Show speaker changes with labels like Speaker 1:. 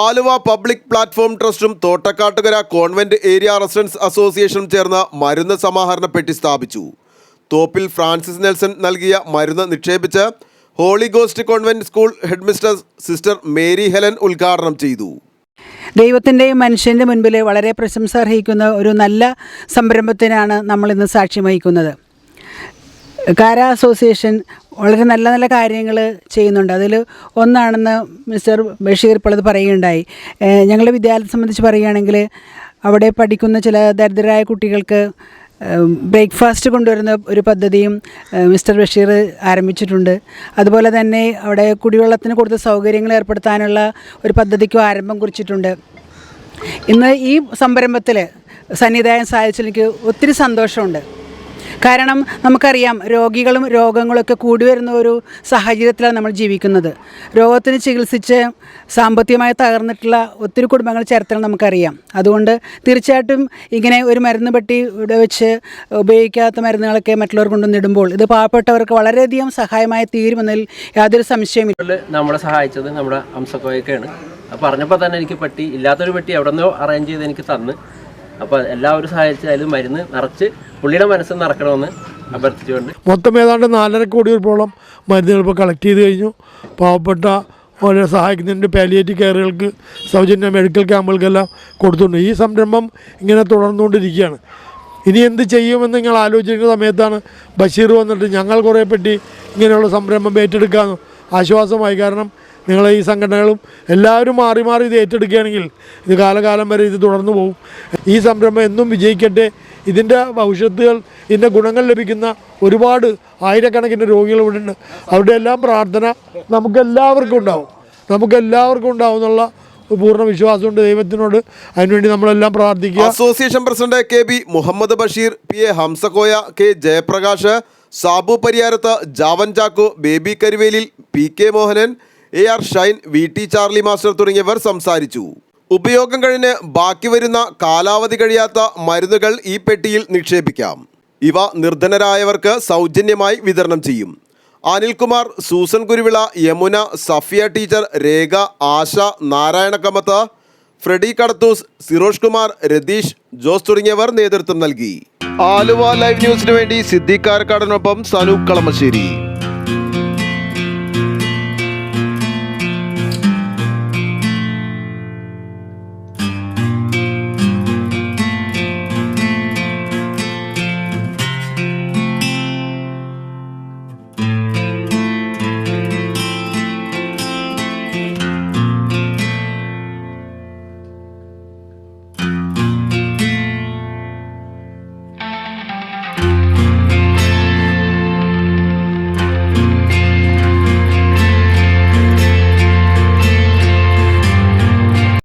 Speaker 1: Aluva public platform ട്രസ്റ്റും Thottakkattukara convent area residence അസോസിയേഷനും ചേർന്ന് മരുന്ന് സമാഹരണ പെട്ടി സ്ഥാപിച്ചു. തോപ്പിൽ ഫ്രാൻസിസ് നെൽസൺ നൽകിയ മരുന്ന് നിക്ഷേപിച്ച് Holy Ghost Convent School headmistress Sister Mary Helen ഉദ്ഘാടനം ചെയ്തു.
Speaker 2: ദൈവത്തിന്റെയും മനുഷ്യന്റെ മുൻപിൽ വളരെ പ്രശംസ അർഹിക്കുന്ന ഒരു നല്ല സംരംഭത്തിനാണ് നമ്മളിന്ന് സാക്ഷ്യം വഹിക്കുന്നത്. കാര അസോസിയേഷൻ വളരെ നല്ല നല്ല കാര്യങ്ങൾ ചെയ്യുന്നുണ്ട്. അതിൽ ഒന്നാണെന്ന് മിസ്റ്റർ ബഷീർ ഇപ്പോൾ അത് പറയുകയുണ്ടായി. ഞങ്ങളുടെ വിദ്യാലയത്തെ സംബന്ധിച്ച് പറയുകയാണെങ്കിൽ അവിടെ പഠിക്കുന്ന ചില ദരിദ്രരായ കുട്ടികൾക്ക് ബ്രേക്ക്ഫാസ്റ്റ് കൊണ്ടുവരുന്ന ഒരു പദ്ധതിയും മിസ്റ്റർ ബഷീർ ആരംഭിച്ചിട്ടുണ്ട്. അതുപോലെ തന്നെ അവിടെ കുടിവെള്ളത്തിന് കൂടുതൽ സൗകര്യങ്ങൾ ഏർപ്പെടുത്താനുള്ള ഒരു പദ്ധതിക്കും ആരംഭം കുറിച്ചിട്ടുണ്ട്. ഇന്ന് ഈ സംരംഭത്തിൽ സന്നിധാനം സാധിച്ചെനിക്ക് ഒത്തിരി സന്തോഷമുണ്ട്. കാരണം നമുക്കറിയാം രോഗികളും രോഗങ്ങളൊക്കെ കൂടി വരുന്ന ഒരു സാഹചര്യത്തിലാണ് നമ്മൾ ജീവിക്കുന്നത്. രോഗത്തിന് ചികിത്സിച്ച് സാമ്പത്തികമായി തകർന്നിട്ടുള്ള ഒത്തിരി കുടുംബങ്ങൾ ചരിത്രം നമുക്കറിയാം. അതുകൊണ്ട് തീർച്ചയായിട്ടും ഇങ്ങനെ ഒരു മരുന്ന് പെട്ടി ഇവിടെ വെച്ച് ഉപയോഗിക്കാത്ത മരുന്നുകളൊക്കെ മറ്റുള്ളവർ കൊണ്ടുവന്നിടുമ്പോൾ ഇത് പാവപ്പെട്ടവർക്ക് വളരെയധികം സഹായമായി തീരുമെന്നതിൽ യാതൊരു സംശയമില്ല.
Speaker 3: നമ്മളെ സഹായിച്ചത് നമ്മുടെ അംസക്കോയൊക്കെയാണ് പറഞ്ഞപ്പോൾ തന്നെ എനിക്ക് പെട്ടി ഇല്ലാത്തൊരു പെട്ടി എവിടെ നിന്നോ അറേഞ്ച് ചെയ്ത് എനിക്ക് തന്ന്. അപ്പോൾ എല്ലാവരും സഹായിച്ച് അതിൽ മരുന്ന് നിറച്ച് പുള്ളിയുടെ മനസ്സിൽ നിറക്കണമെന്ന് അഭ്യർത്ഥിച്ചുകൊണ്ട്.
Speaker 4: മൊത്തം ഏതാണ്ട് നാലര കോടി രൂപയോളം മരുന്നുകൾ ഇപ്പോൾ കളക്ട് ചെയ്ത് കഴിഞ്ഞു. പാവപ്പെട്ട അവരെ സഹായിക്കുന്നതിന്റെ പാലിയേറ്റീവ് കെയറുകൾക്ക് സൗജന്യ മെഡിക്കൽ ക്യാമ്പുകൾക്കെല്ലാം കൊടുത്തുണ്ട്. ഈ സംരംഭം ഇങ്ങനെ തുടർന്നുകൊണ്ടിരിക്കുകയാണ്. ഇനി എന്ത് ചെയ്യുമെന്ന് നിങ്ങൾ ആലോചിക്കുന്ന സമയത്താണ് ബഷീർ വന്നിട്ട് ഞങ്ങൾ കുറേ പെട്ടി ഇങ്ങനെയുള്ള സംരംഭം ഏറ്റെടുക്കാമെന്ന് ആശ്വാസമായി. കാരണം നിങ്ങളെ ഈ സംഘടനകളും എല്ലാവരും മാറി മാറി ഇത് ഏറ്റെടുക്കുകയാണെങ്കിൽ ഇത് കാലകാലം വരെ ഇത് തുടർന്നു പോകും. ഈ സംരംഭം എന്നും വിജയിക്കട്ടെ. ഇതിന്റെ ഭവിഷ്യത്തുകൾ ഇതിന്റെ ഗുണങ്ങൾ ലഭിക്കുന്ന ഒരുപാട് ആയിരക്കണക്കിന് രോഗികൾ ഇവിടെ ഉണ്ട്. അവരുടെ എല്ലാം പ്രാർത്ഥന നമുക്കെല്ലാവർക്കും ഉണ്ടാവും. നമുക്കെല്ലാവർക്കും ഉണ്ടാവും എന്നുള്ള പൂർണ വിശ്വാസമുണ്ട് ദൈവത്തിനോട്. അതിനുവേണ്ടി നമ്മളെല്ലാം പ്രാർത്ഥിക്കുക.
Speaker 1: Association president K B Muhammad Basheer P A Hamsakoya K Jayaprakash Sabu Pariyarath Javan Chacko Baby Karuvelil P K Mohanan A R Shine V T Charlie master തുടങ്ങിയവർ സംസാരിച്ചു. ഉപയോഗം കഴിഞ്ഞ് ബാക്കി വരുന്ന കാലാവധി കഴിയാത്ത മരുന്നുകൾ ഈ പെട്ടിയിൽ നിക്ഷേപിക്കാം. ഇവ നിർധനരായവർക്ക് സൗജന്യമായി വിതരണം ചെയ്യും. Anilkumar Susan Kuruvila Yamuna Safiya teacher Rekha Asha Narayana Kamath Freddy Kadathoos Sirosh Kumar Ratheesh Jose തുടങ്ങിയവർ നേതൃത്വം നൽകി. ആലുവ ലൈവ് ന്യൂസിനു വേണ്ടി സിദ്ദീഖ് കാരക്കാടനൊപ്പം സനൂപ് കളമശ്ശേരി.